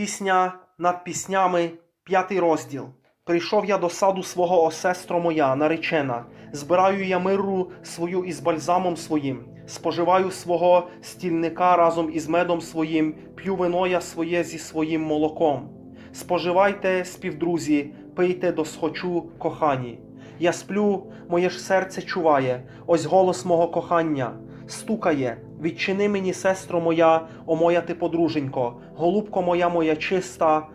Пісня над піснями, п'ятий розділ. Прийшов я до саду свого о сестро моя, наречена, збираю я миру свою із бальзамом своїм, споживаю свого стільника разом із медом своїм, п'ю вино я своє зі своїм молоком. Споживайте, співдрузі, пийте досхочу, кохані. Я сплю, моє ж серце чуває, ось голос мого кохання, стукає, відчини мені, сестро моя, о моя ти подруженько, голубко моя моя чиста,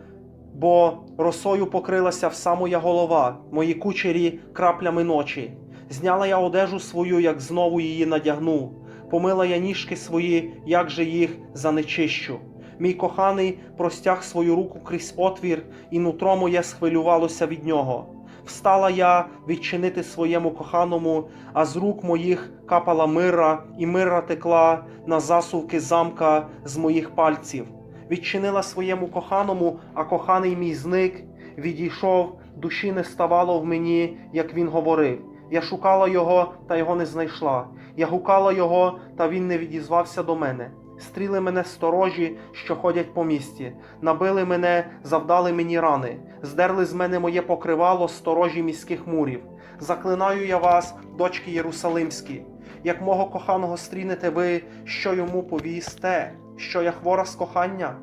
бо росою покрилася вся моя голова, мої кучері краплями ночі. Зняла я одежу свою, як знову її надягну, помила я ніжки свої, як же їх занечищу. Мій коханий простяг свою руку крізь отвір, і нутро моє схвилювалося від нього. Встала я відчинити своєму коханому, а з рук моїх капала мира, і мира текла на засувки замка з моїх пальців. Відчинила своєму коханому, а коханий мій зник, відійшов, душі не ставало в мені, як він говорив. Я шукала його, та його не знайшла. Я гукала його, та він не відізвався до мене. Стріли мене сторожі, що ходять по місті, набили мене, завдали мені рани, здерли з мене моє покривало сторожі міських мурів. Заклинаю я вас, дочки Єрусалимські, як мого коханого стрінете ви, що йому повісте, що я хвора з кохання?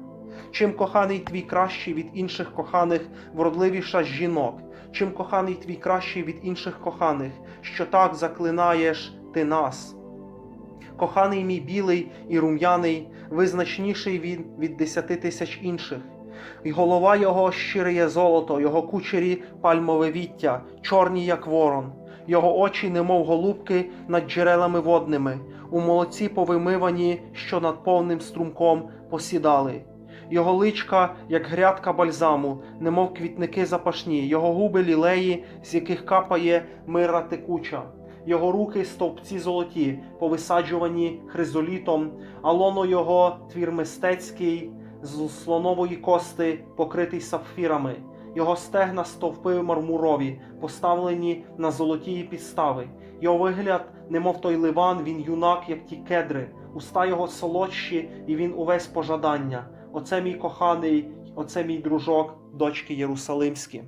Чим коханий твій кращий від інших коханих, вродливіша жінок, чим коханий твій кращий від інших коханих, що так заклинаєш ти нас? Коханий мій білий і рум'яний, визначніший він від десяти тисяч інших. І голова його щире є золото, його кучері пальмове віття, чорні, як ворон, його очі, немов голубки над джерелами водними, у молоці повимивані, що над повним струмком посідали. Його личка, як грядка бальзаму, немов квітники запашні, його губи лілеї, з яких капає мира текуча. Його руки стовпці золоті, повисаджувані хризолітом, а лоно його твір мистецький, з слонової кости, покритий сапфірами. Його стегна стовпи мармурові, поставлені на золоті підстави. Його вигляд, немов той ливан, він юнак, як ті кедри, уста його солодші, і він увесь пожадання. Оце мій коханий, оце мій дружок, дочки Єрусалимські.